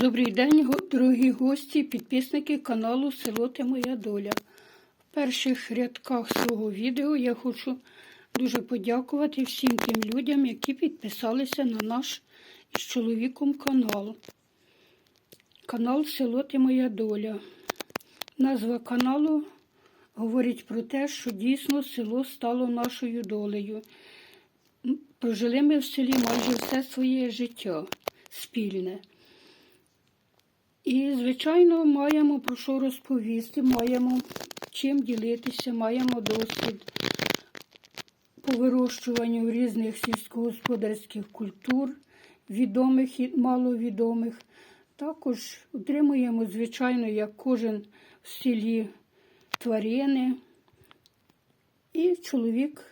Добрий день, дорогі гості, підписники каналу Село Ти Моя Доля. В перших рядках свого відео я хочу дуже подякувати всім тим людям, які підписалися на наш із чоловіком канал. Канал Село Ти Моя Доля. Назва каналу говорить про те, що дійсно село стало нашою долею. Прожили ми в селі майже все своє життя спільне. І, звичайно, маємо про що розповісти, маємо чим ділитися, маємо досвід по вирощуванню різних сільськогосподарських культур, відомих і маловідомих. Також отримуємо, звичайно, як кожен в селі тварини. І чоловік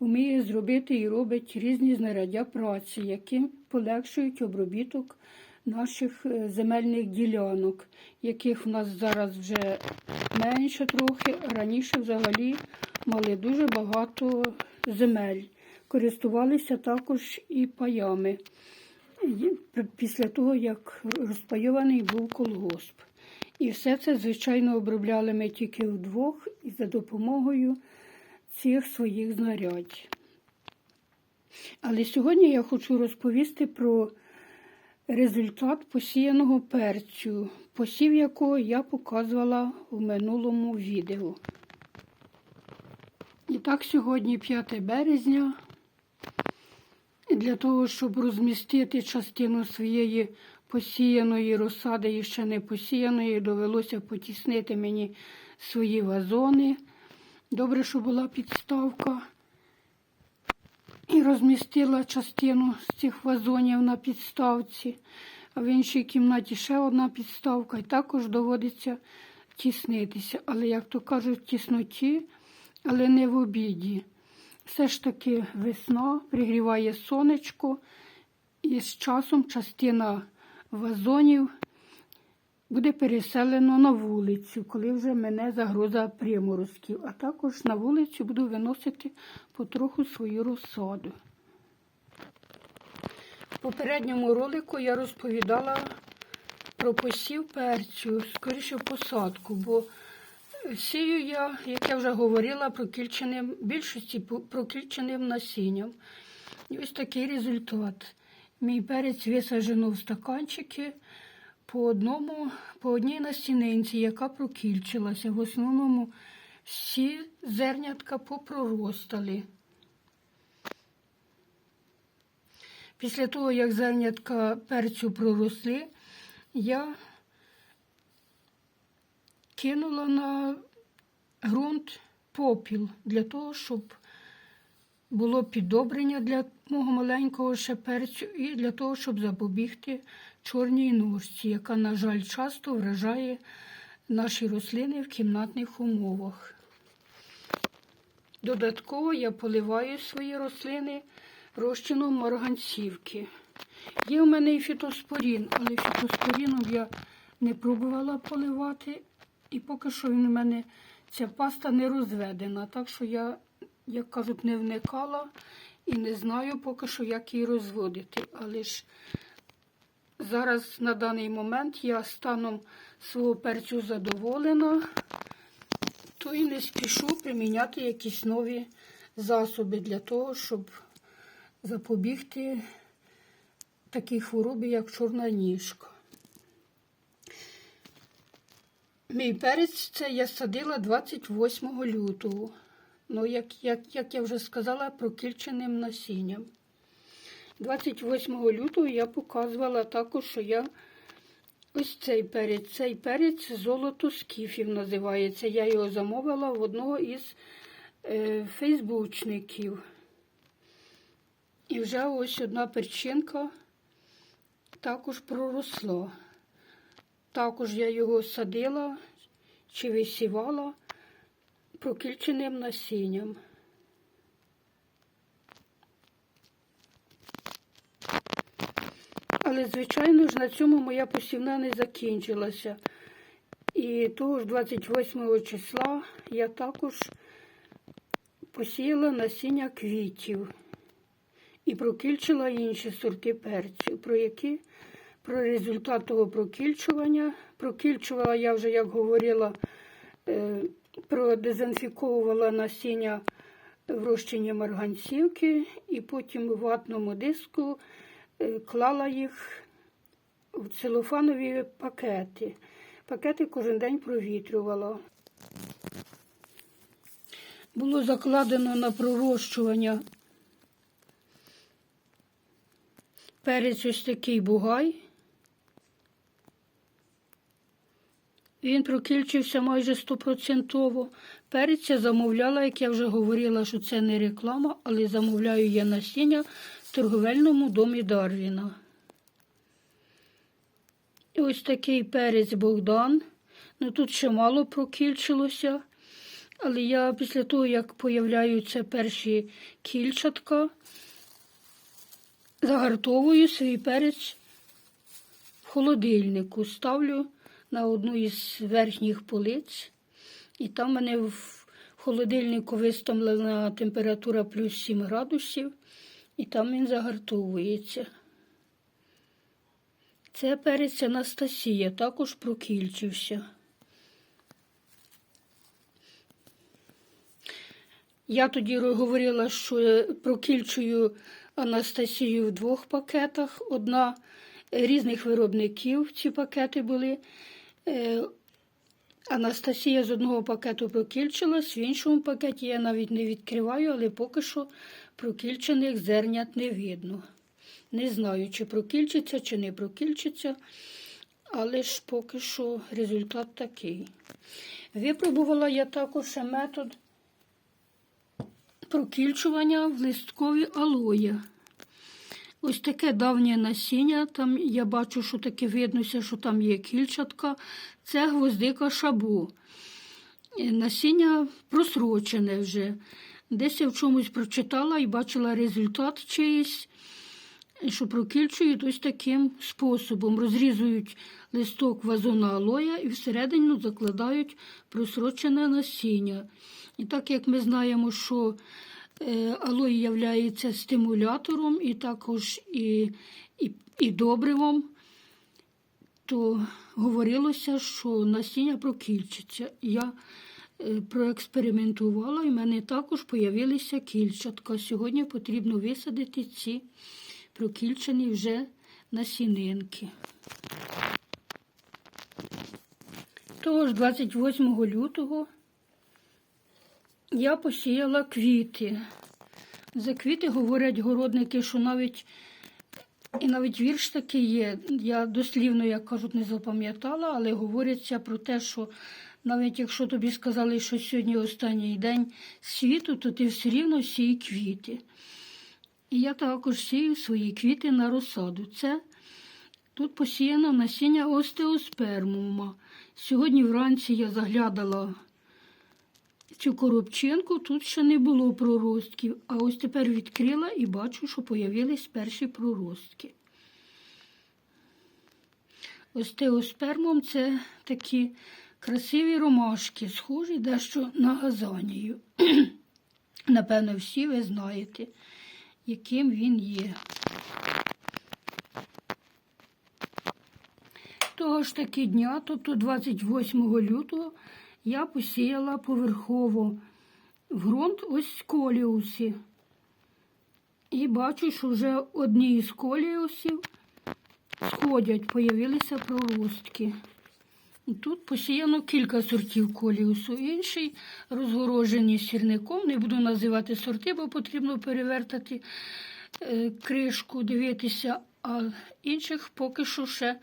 вміє зробити і робить різні знаряддя праці, які полегшують обробіток наших е, земельних ділянок, яких в нас зараз вже менше трохи. Раніше взагалі мали дуже багато земель. Користувалися також і паями. Після того, як розпайований був колгосп. І все це, звичайно, обробляли ми тільки вдвох і за допомогою цих своїх знарядь. Але сьогодні я хочу розповісти про результат посіяного перцю, посів якого я показувала в минулому відео. І так, сьогодні 5 березня. І для того, щоб розмістити частину своєї посіяної розсади і ще не посіяної, довелося потіснити мені свої вазони. Добре, що була підставка. І розмістила частину з цих вазонів на підставці. А в іншій кімнаті ще одна підставка, і також доводиться тіснитися. Але, як то кажуть, в тісноті, але не в обіді. Все ж таки весна пригріває сонечко, і з часом частина вазонів буде переселено на вулицю, коли вже мене загроза приморозків. А також на вулицю буду виносити потроху свою розсаду. В попередньому ролику я розповідала про посів перцю, скоріше посадку, бо сію я, як я вже говорила, прокільченим, більшості прокільченим насінням. І ось такий результат. Мій перець висаджено в стаканчики по одному, по одній настінинці, яка прокільчилася. В основному всі зернятка попроростали. Після того, як зернятка перцю проросли, я кинула на ґрунт попіл для того, щоб було піддобрення для мого маленького ще перцю і для того, щоб запобігти чорній ножці, яка, на жаль, часто вражає наші рослини в кімнатних умовах. Додатково я поливаю свої рослини розчином марганцівки. Є в мене і фітоспорін, але фітоспоріном я не пробувала поливати, і поки що він у мене ця паста не розведена. Так що я, як кажуть, не вникала і не знаю поки що, як її розводити. Але ж зараз на даний момент я станом свого перцю задоволена, то і не спішу приміняти якісь нові засоби для того, щоб запобігти такій хворобі, як чорна ніжка. Мій перець це я садила 28 лютого. Ну, як, як, як я вже сказала, прокільченим насінням. 28 лютого я показувала також, що я ось цей перець. Цей перець золото скіфів називається. Я його замовила в одного із е, фейсбучників. І вже ось одна перчинка також проросла. Також я його садила чи висівала прокільченим насінням. Але, звичайно ж, на цьому моя посівна не закінчилася. І того ж 28 числа я також посіяла насіння квітів і прокільчила інші сорти перцю, про які про результат того прокільчування. Прокільчувала я вже, як говорила, е, продезінфіковувала насіння в марганцівки і потім у ватному диску е, клала їх в целофанові пакети. Пакети кожен день провітрювала. Було закладено на пророщування перець ось такий бугай. Він прокільчився майже стопроцентово. Перець я замовляла, як я вже говорила, що це не реклама, але замовляю я насіння в торговельному домі Дарвіна. І ось такий перець Богдан. Ну тут ще мало прокільчилося. Але я після того, як появляються перші кільчатка, загартовую свій перець в холодильнику, ставлю на одну із верхніх полиць. І там мене в холодильнику виставлена температура плюс 7 градусів, і там він загартовується. Це перець Анастасія, також прокільчився. Я тоді говорила, що прокільчую Анастасію в двох пакетах. Одна різних виробників ці пакети були. Е, Анастасія з одного пакету прокільчилась, в іншому пакеті я навіть не відкриваю, але поки що прокільчених зернят не видно. Не знаю, чи прокільчиться, чи не прокільчиться, але ж поки що результат такий. Випробувала я також метод прокільчування в листкові алоя. Ось таке давнє насіння. Там я бачу, що таке виднося, що там є кільчатка. Це гвоздика шабу. Е, Насіння просрочене вже. Десь я в чомусь прочитала і бачила результат чиїсь, що прокільчують ось таким способом. Розрізують листок вазона алоя і всередину закладають просрочене насіння. І так як ми знаємо, що е, алой є стимулятором і також і, і, і добривом, то говорилося, що насіння прокільчиться. Я е, проекспериментувала, і в мене також появилися кільчатка. Сьогодні потрібно висадити ці прокільчені вже насінинки. Тож 28 лютого я посіяла квіти. За квіти говорять городники, що навіть і навіть вірш такий є. Я дослівно, як кажуть, не запам'ятала, але говориться про те, що навіть якщо тобі сказали, що сьогодні останній день світу, то ти все рівно сій квіти. І я також сію свої квіти на розсаду. Це тут посіяно насіння остеоспермума. Сьогодні вранці я заглядала цю коробчинку, тут ще не було проростків, а ось тепер відкрила і бачу, що появились перші проростки. Остеоспермом це такі красиві ромашки, схожі дещо на газанію. Напевно, всі ви знаєте, яким він є. Того ж таки дня, тобто 28 лютого, я посіяла поверхово в ґрунт ось коліуси. І бачу, що вже одні із коліусів сходять, появилися проростки. Тут посіяно кілька сортів коліусу. Інший розгорожений сірником. Не буду називати сорти, бо потрібно перевертати е, кришку, дивитися, а інших поки що ще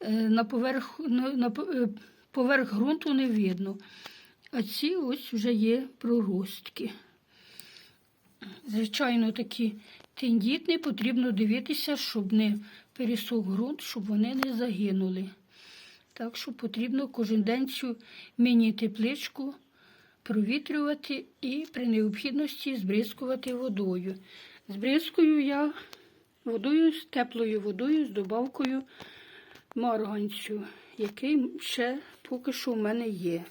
е, на поверх, на, на е, поверх ґрунту не видно. А ці ось вже є проростки. Звичайно, такі тендітні, потрібно дивитися, щоб не пересох ґрунт, щоб вони не загинули. Так що потрібно кожен день цю міні-тепличку провітрювати і при необхідності збризкувати водою. Збризкую я водою з теплою водою з добавкою марганцю, який ще поки що в мене є.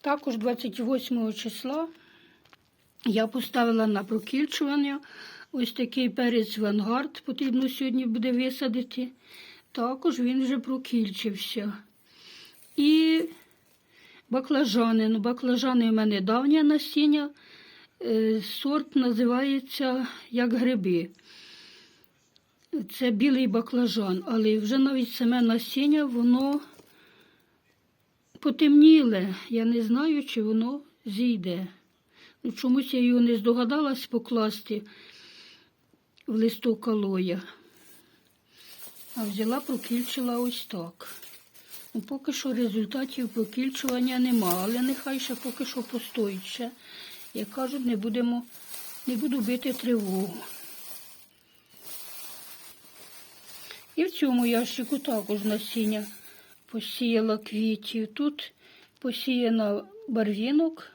Також 28 числа я поставила на прокільчування Ось такий перець вангард потрібно сьогодні буде висадити. Також він вже прокільчився. І баклажани. Ну, баклажани в мене давнє насіння. Е, Сорт називається як гриби. Це білий баклажан, але вже навіть саме насіння, воно потемніле. Я не знаю, чи воно зійде. Ну, чомусь я його не здогадалась покласти в листок алоя. А взяла, прокільчила ось так. Ну, поки що результатів прокільчування нема, але нехай ще поки що постоїть ще. Як кажуть, не будемо, не буду бити тривогу. І в цьому ящику також насіння посіяла квітів. Тут посіяна барвінок.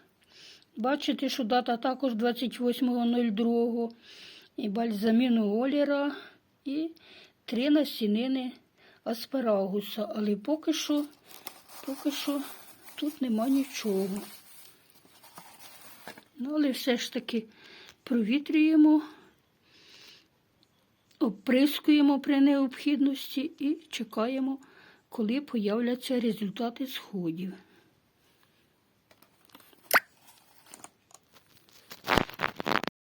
Бачите, що дата також 28.02. І бальзаміну Оліра, і три насінини аспарагуса. Але поки що, поки що тут нема нічого. Ну, але все ж таки провітрюємо, оприскуємо при необхідності і чекаємо, коли появляться результати сходів.